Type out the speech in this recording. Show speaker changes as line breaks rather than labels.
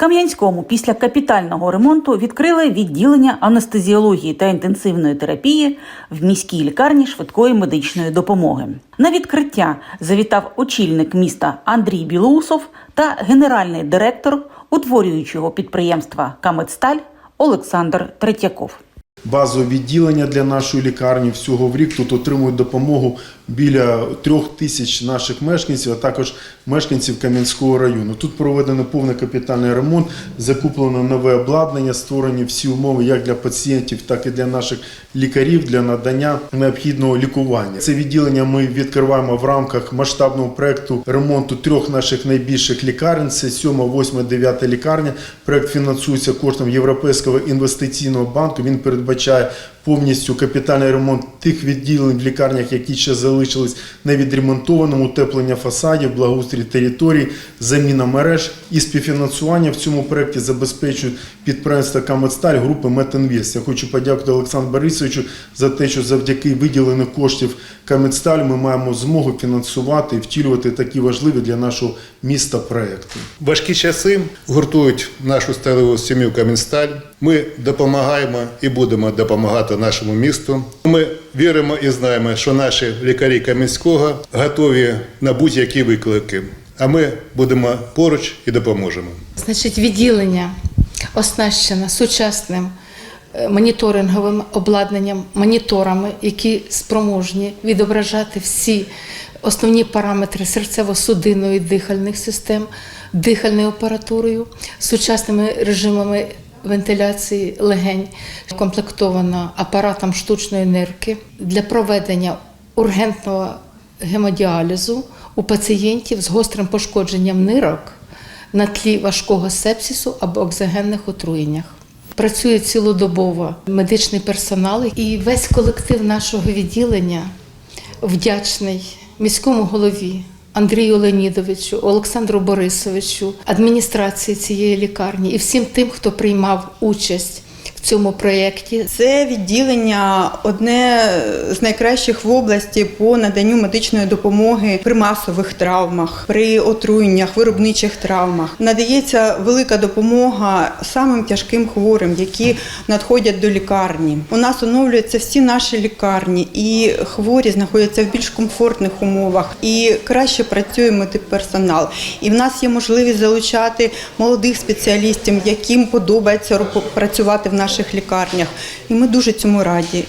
Кам'янському після капітального ремонту відкрили відділення анестезіології та інтенсивної терапії в міській лікарні швидкої медичної допомоги. На відкриття завітав очільник міста Андрій Білоусов та генеральний директор утворюючого підприємства Камедсталь Олександр Третьяков.
Базове відділення для нашої лікарні всього в рік тут отримують допомогу біля трьох тисяч наших мешканців, а також мешканців Кам'янського району. Тут проведено повний капітальний ремонт, закуплено нове обладнання, створені всі умови як для пацієнтів, так і для наших лікарів для надання необхідного лікування. Це відділення ми відкриваємо в рамках масштабного проекту ремонту трьох наших найбільших лікарень. Це 7, 8, 9 лікарня. Проект фінансується коштом Європейського інвестиційного банку. Він передбачає передбачає повністю капітальний ремонт тих відділень в лікарнях, які ще залишились невідремонтованим, утеплення фасадів, благоустрій територій, заміна мереж і співфінансування в цьому проекті забезпечують підприємства Камедсталь групи Метинвест. Я хочу подякувати Олександру Борисовичу за те, що завдяки виділених коштів Камедсталь ми маємо змогу фінансувати і втілювати такі важливі для нашого міста проекти.
Важкі часи гуртують нашу сталеву сім'ю Камінсталь. Ми допомагаємо і будемо допомагати нашому місту. Ми віримо і знаємо, що наші лікарі Кам'янського готові на будь-які виклики. А ми будемо поруч і допоможемо.
Значить, відділення оснащено сучасним е, моніторинговим обладнанням, моніторами, які спроможні відображати всі основні параметри серцево-судинної дихальних систем, дихальною апаратурою, сучасними режимами вентиляції легень, комплектовано апаратом штучної нирки для проведення ургентного гемодіалізу у пацієнтів з гострим пошкодженням нирок на тлі важкого сепсису або оксигенних отруєннях. Працює цілодобово медичний персонал і весь колектив нашого відділення вдячний міському голові Андрію Леонідовичу, Олександру Борисовичу, адміністрації цієї лікарні і всім тим, хто приймав участь в цьому проєкті.
Це відділення одне з найкращих в області по наданню медичної допомоги при масових травмах, при отруєннях, виробничих травмах. Надається велика допомога самим тяжким хворим, які надходять до лікарні. У нас оновлюються всі наші лікарні, і хворі знаходяться в більш комфортних умовах, і краще працює медперсонал. І в нас є можливість залучати молодих спеціалістів, яким подобається працювати в наших лікарнях. І ми дуже цьому раді.